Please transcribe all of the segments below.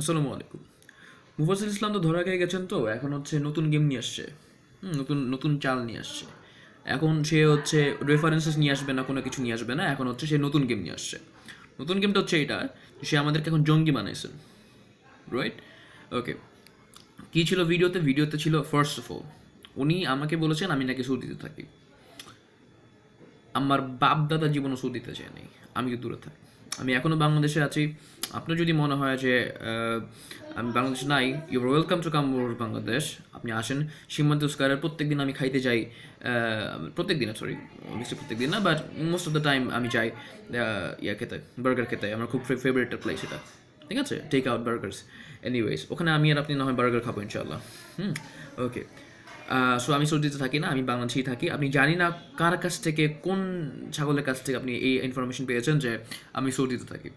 আসসালামু আলাইকুম। মুফাসিল ইসলাম তো ধরা খেয়ে গেছেন তো, এখন হচ্ছে নতুন গেম নিয়ে আসছে। নতুন নতুন চাল নিয়ে আসছে। এখন সে হচ্ছে রেফারেন্সেস নিয়ে আসবে না, কোনো কিছু নিয়ে আসবে না, এখন হচ্ছে সে নতুন গেম নিয়ে আসছে। নতুন গেমটা হচ্ছে এটা সে আমাদেরকে এখন জঙ্গি বানাইছেন রাইট ওকে কী ছিল ভিডিওতে ভিডিওতে ছিল ফার্স্ট অফ অল উনি আমাকে বলেছেন আমি নাকি সৌদিতে থাকি। আমার বাপ দাদা জীবনও সৌদিতে যায় নাই, আমি দূরে থাকি? আমি এখনও বাংলাদেশে আছি। আপনার যদি মনে হয় যে আমি বাংলাদেশে নাই you welcome to come Bangladesh আপনি আসেন সীমান্ত স্কোয়ারের প্রত্যেক দিন আমি খাইতে যাই প্রত্যেক দিন সরি অবশ্যই প্রত্যেক দিন না but most of the time আমি যাই ইয়া খেতে বার্গার খেতে। আমার খুব ফেভারিট প্লেস এটা। ঠিক আছে? টেক আউট বার্গার্স এনিওয়েজ ওখানে আমি আর আপনি না হয় বার্গার খাব ইনশাল্লাহ হুম? ওকে সো আমি সৌদিতে থাকি না, আমি বাংলাদেশেই থাকি। আপনি জানি না কার কাছ থেকে, কোন ছাগলের কাছ থেকে আপনি এই ইনফরমেশন পেয়েছেন যে আমি সৌদিতে থাকি।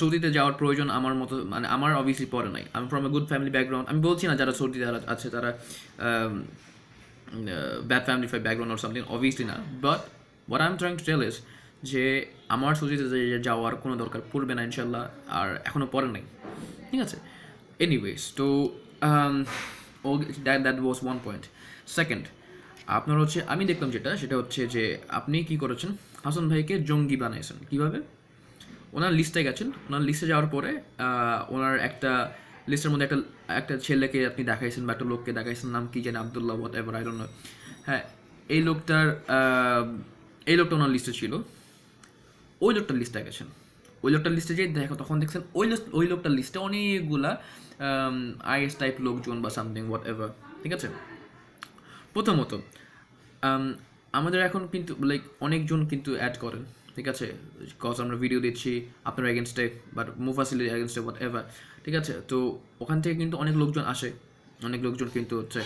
সৌদিতে যাওয়ার প্রয়োজন আমার মতো মানে আমার অবভিয়াসলি পড়ে নাই। আমি from a good family background আমি বলছি না যারা সৌদিতে আছে, তারা ব্যাড ফ্যামিলি ফাই ব্যাকগ্রাউন্ড অর সামথিং অবভিয়াসলি না। But what I am trying to tell is যে আমার সৌদিতে যাওয়ার কোনো দরকার পড়বে না ইনশাল্লাহ আর এখনও পরে নাই। ঠিক আছে? এনিওয়েজ তো that that was one point second আপনার হচ্ছে, আমি দেখলাম যেটা, সেটা হচ্ছে যে আপনি কি করেছেন? হাসান ভাইকে জঙ্গি বানিয়েছেন। কীভাবে? ওনার লিস্টে গেছেন। ওনার লিস্টে যাওয়ার পরে ওনার একটা লিস্টের মধ্যে একটা একটা ছেলেকে আপনি দেখাইছেন বা একটা লোককে দেখাইছেন। নাম কি জানি, Abdullah whatever I don't হ্যাঁ এই লোকটার এই লোকটা ওনার লিস্টে ছিল। ওই লোকটার লিস্টে গেছেন। ওই লোকটার লিস্টে যে দেখো, তখন দেখছেন ওই ওই লোকটার লিস্টে অনেকগুলা আইএস টাইপ লোকজন বা সামথিং হোয়াট এভার ঠিক আছে? প্রথমত আমাদের এখন কিন্তু লাইক অনেকজন কিন্তু অ্যাড করেন, ঠিক আছে? কজ আমরা ভিডিও দিচ্ছি, আপনার এগেনস্টে বাট মুফাসিলের এগেনস্টে হোয়াট এভার ঠিক আছে? তো ওখান থেকে কিন্তু অনেক লোকজন আসে, অনেক লোকজন কিন্তু হচ্ছে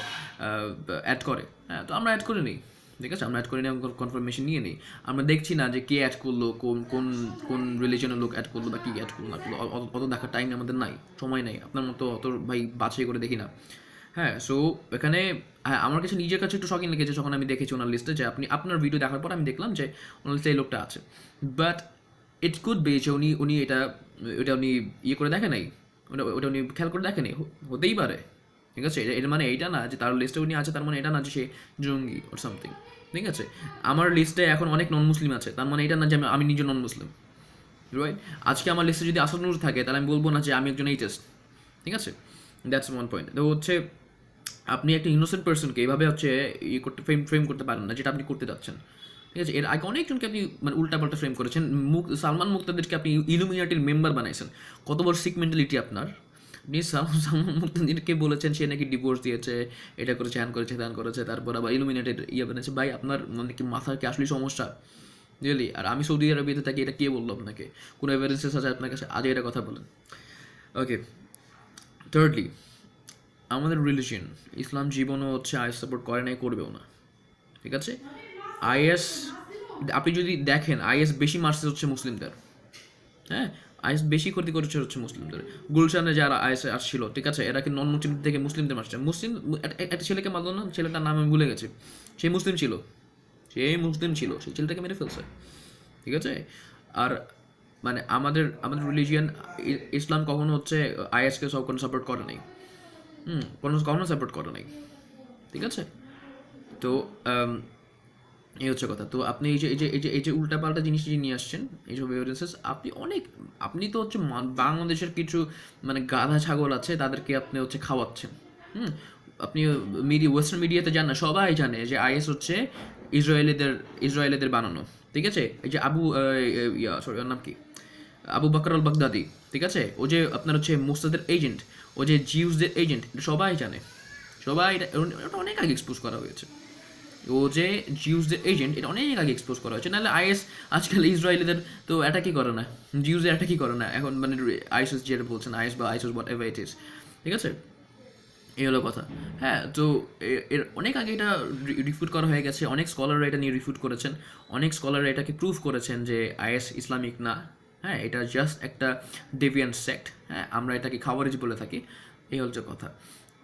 অ্যাড করে। হ্যাঁ তো আমরা অ্যাড করে নিই, ঠিক আছে? আমরা অ্যাড করে নিই কনফার্মেশন নিয়ে নিই। আমরা দেখছি না যে কে অ্যাড করল, কোন কোন কোন রিলিজনের লোক অ্যাড করল বা কী অ্যাড করল না করল। অত দেখার টাইম আমাদের নাই, সময় নাই। আপনার মতো অত ভাই বাছাই করে দেখি না। হ্যাঁ সো এখানে হ্যাঁ আমার কাছে নিজের কাছে একটু শখিং লেগেছে যখন আমি দেখেছি ওনার লিস্টে যে আপনি, আপনার ভিডিও দেখার পর আমি দেখলাম যে ওনার লিস্টে এই লোকটা আছে। বাট ইট কুড বে যে উনি উনি এটা ওটা উনি ইয়ে করে দেখে নাই। ওটা ওটা উনি খেয়াল করে দেখে নাই। হতেই পারে। ঠিক আছে? এটা- এর মানে এইটা না যে তার লিস্টে উনি আছে, তার মানে এটা না যে সে জঙ্গি ওর সামথিং ঠিক আছে? আমার লিস্টে এখন অনেক নন মুসলিম আছে, তার মানে এটা না যে আমি- আমি নিজে নন মুসলিম রাইট আজকে আমার লিস্টে যদি আসানুর থাকে, তাহলে আমি বলব না যে আমি একজন এইচএস ঠিক আছে? দ্যাটস ওয়ান পয়েন্ট তো হচ্ছে আপনি একটা ইনোসেন্ট পার্সনকে এইভাবে হচ্ছে ইয়ে করতে ফ্রেম ফ্রেম করতে পারেন না, যেটা আপনি করতে যাচ্ছেন। ঠিক আছে? এর আগে অনেকজনকে আপনি মানে উল্টাপাল্টা ফ্রেম করেছেন। মুখ, সালমান মুক্তাদেরকে আপনি ইলুমিনাটির মেম্বার বানাইছেন। কত বড় সিক মেন্টালিটি আপনার। আপনি সালমান মুক্তাদিরকে বলেছেন, সে নাকি ডিভোর্স দিয়েছে, এটা করেছে, হ্যান করেছে, ত্যান করেছে, তারপর আবার ইলুমিনেটেড ইয়ে বানিয়েছে ভাই, আপনার মানে কি মাথার কি আসলে সমস্যা? রিয়েলি আর আমি সৌদি আরবিতে থাকি, এটা কে বলল আপনাকে? কোনো এভিডেন্সেস আছে আপনার কাছে? আজকে এটা কথা বলেন। ওকে থার্ডলি আমাদের রিলিজিয়ন ইসলাম জীবনও হচ্ছে আইএস সাপোর্ট করে নাই, করবেও না। ঠিক আছে? আইএস, আপনি যদি দেখেন, আইএস বেশি মারছে হচ্ছে মুসলিমদের। হ্যাঁ? আইএস বেশি ক্ষতি করেছে হচ্ছে মুসলিমদের। গুলশানে যারা আইএস আসছিল, ঠিক আছে? এরা কি নন মুসলিম থেকে মুসলিমদের মারছে? মুসলিম একটা- ছেলেকে মারলো না? ছেলেটার নাম আমি ভুলে গেছি। সে মুসলিম ছিল। সে মুসলিম ছিল। সেই ছেলেটাকে মেরে ফেলছে। ঠিক আছে? আর মানে আমাদের আমাদের রিলিজিয়ান ইসলাম কখনো হচ্ছে আইএসকে সব কোনো সাপোর্ট করে নাই। হুম, কোনো কখনো সাপোর্ট করে নাই। ঠিক আছে? তো এই হচ্ছে কথা। তো আপনি এই যে এই যে এই যে এই যে উল্টাপাল্টা জিনিস যে নিয়ে আসছেন এইসব এভিডেন্সেস আপনি অনেক, আপনি তো হচ্ছে বাংলাদেশের কিছু মানে গাধা ছাগল আছে, তাদেরকে আপনি হচ্ছে খাওয়াচ্ছেন। হুম, আপনি মিডিয়া ওয়েস্টার্ন মিডিয়াতে জান না, সবাই জানে যে আইএস হচ্ছে ইসরায়েলিদের ইসরায়েলিদের বানানো। ঠিক আছে? এই যে আবু সরি ওর নাম কি? আবু বাকর আল বাগদাদি ঠিক আছে? ও যে আপনার হচ্ছে মোস্তাদের এজেন্ট ও যে জিউসদের এজেন্ট এটা সবাই জানে। সবাই এটা এটা অনেক আগে এক্সপোজ করা হয়েছে। ও যে জিউসদের এজেন্ট এটা অনেক আগে এক্সপোজ করা হয়েছে। নাহলে আইএস আজকাল ইসরায়েলিদের তো অ্যাটাকই করে না। জিউসদের অ্যাটাকই করে না। এখন মানে আইএসএস যেটা বলছেন, আইএস বা ISS whatever it is ঠিক আছে? এই হলো কথা। হ্যাঁ তো এর অনেক আগে এটা রিফুট করা হয়ে গেছে। অনেক স্কলাররা এটা নিয়ে রিফুট করেছেন। অনেক স্কলাররা এটাকে প্রুভ করেছেন যে আইএস ইসলামিক না। হ্যাঁ এটা জাস্ট একটা ডেভিয়ান সেক্ট হ্যাঁ আমরা এটাকে খাওয়ারিজ বলে থাকি, এই হচ্ছে কথা।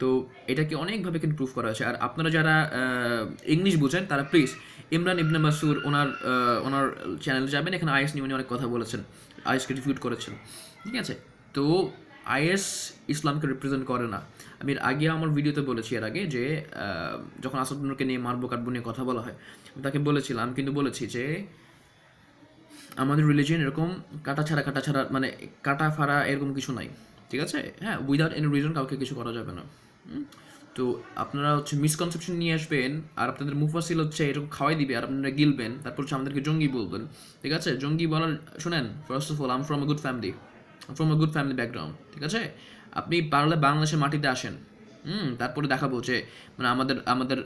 তো এটাকে অনেকভাবে কিন্তু প্রুভ করা হয়েছে। আর আপনারা যারা ইংলিশ বুঝেন, তারা প্লিজ ইমরান ইবনে মাসুর ওনার ওনার চ্যানেলে যাবেন। এখানে আইএস নিয়ে উনি অনেক কথা বলেছেন আইএসকে রিফিউট করেছেন। ঠিক আছে? তো আইএস ইসলামকে রিপ্রেজেন্ট করে না। আমি আগে আমার ভিডিওতে বলেছি এর আগে যে যখন আসাদুরকে নিয়ে, মারবো, কাটবো নিয়ে কথা বলা হয় তাকে বলেছিলাম, কিন্তু বলেছি যে আমাদের রিলিজিয়ন এরকম কাটা ছাড়া কাটা ছাড়া মানে কাটা ফাড়া এরকম কিছু নাই, ঠিক আছে? হ্যাঁ উইদাউট এনি রিজন কাউকে কিছু করা যাবে না। তো আপনারা হচ্ছে মিসকনসেপশন নিয়ে আসবেন, আর আপনাদের মুফাসিল হচ্ছে এরকম খাওয়াই দিবে, আর আপনারা গিলবেন, তারপর হচ্ছে আমাদেরকে জঙ্গি বলবেন, ঠিক আছে? জঙ্গি বলার, শোনেন first of all I'm from a good family from a good family background ঠিক আছে? আপনি পারলে বাংলাদেশের মাটিতে আসেন, হুম? তারপরে দেখাবো যে মানে আমাদের আমাদের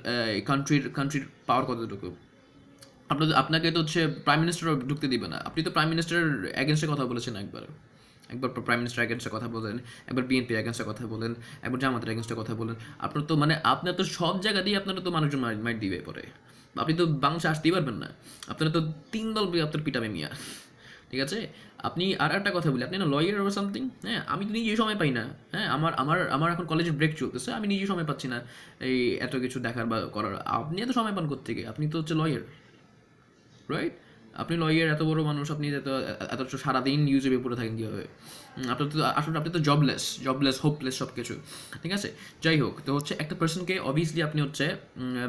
কান্ট্রির কান্ট্রির পাওয়ার কতটুকু। আপনার আপনাকে তো হচ্ছে প্রাইম মিনিস্টার ঢুকতে দিবে না। আপনি তো প্রাইম মিনিস্টারের অ্যাগেনস্টে কথা বলেছেন একবার। একবার প্রাইম মিনিস্টার অ্যাগেনস্টে কথা বলেন, একবার বিএনপির অ্যাগেনস্টে কথা বলেন, একবার জামাতের অ্যাগেনস্টে কথা বলেন। আপনার তো মানে আপনার তো সব জায়গা দিয়ে আপনারা তো মানুষজন মাইট দিবে পরে। আপনি তো বাংলাদেশে আসতেই পারবেন না। আপনারা তো তিন দল আপনার পিটাবে মিয়া। ঠিক আছে? আপনি আর একটা কথা বলি, আপনি না লয়ার ওর সামথিং হ্যাঁ আমি তো নিজেই সময় পাই না। হ্যাঁ আমার আমার আমার এখন কলেজের ব্রেক চলতেছে, আমি নিজেই সময় পাচ্ছি না এই এত কিছু দেখার বা করার। আপনি এত সময় পান কোথেকে আপনি তো হচ্ছে লয়ার রাইট আপনি লয়ার এত বড় মানুষ, আপনি এত এত সারাদিন ইউটিউবে পড়ে থাকেন কীভাবে? আপনার তো, আসলে আপনি তো জবলেস জবলেস হোপলেস সব কিছু ঠিক আছে? যাই হোক, তো হচ্ছে একটা পার্সনকে অবভিয়াসলি আপনি হচ্ছে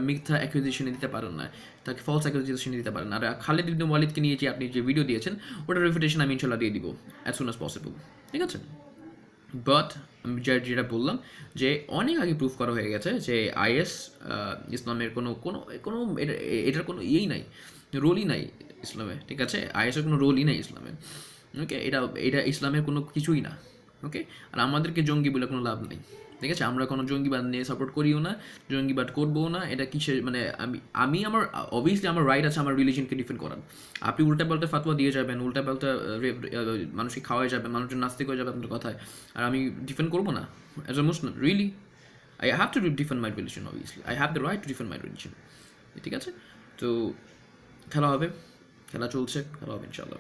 মিথ্যা অ্যাকুইজিশনে দিতে পারেন না, তাকে ফলস অ্যাকুইজিশনে দিতে পারেন আর খালেদ ইবনে ওয়ালিদকে নিয়ে যে আপনি যে ভিডিও দিয়েছেন, ওটার রেপুটেশন আমি ইনশাল্লাহ দিয়ে দিব অ্যাজ সুন অ্যাজ পসিবল ঠিক আছে? বাট আমি যেটা বললাম, যে অনেক আগে প্রুফ করা হয়ে গেছে যে আইএস ইসলামের কোনো কোনো কোনো এটা- এটার কোনো ইয়েই নাই, রোলই নাই ইসলামে, ঠিক আছে? আইএসের কোনো রোলই নাই ইসলামে ওকে এটা এটা ইসলামের কোনো কিছুই না। ওকে আর আমাদেরকে জঙ্গি বলে কোনো লাভ নেই। ঠিক আছে? আমরা কোনো জঙ্গিবাদ নিয়ে সাপোর্ট করিও না জঙ্গিবাদ করব না। এটা কিসের মানে আমি আমি আমার অবভিয়াসলি আমার রাইট আছে আমার রিলিজনকে ডিফেন্ড করার। আপনি উল্টা পাল্টা ফাতোয়া দিয়ে যাবেন উল্টা পাল্টা মানুষকে খাওয়াই যাবেন মানুষের নাস্তিক হয়ে যাবে আপনার কথায়। আর আমি ডিফেন্ড করব না? As a Muslim really I have to defend my religion obviously I have the right to defend my religion ঠিক আছে? তো, খেলা হবে। খেলা চলছে। খেলা হবে ইনশাল্লাহ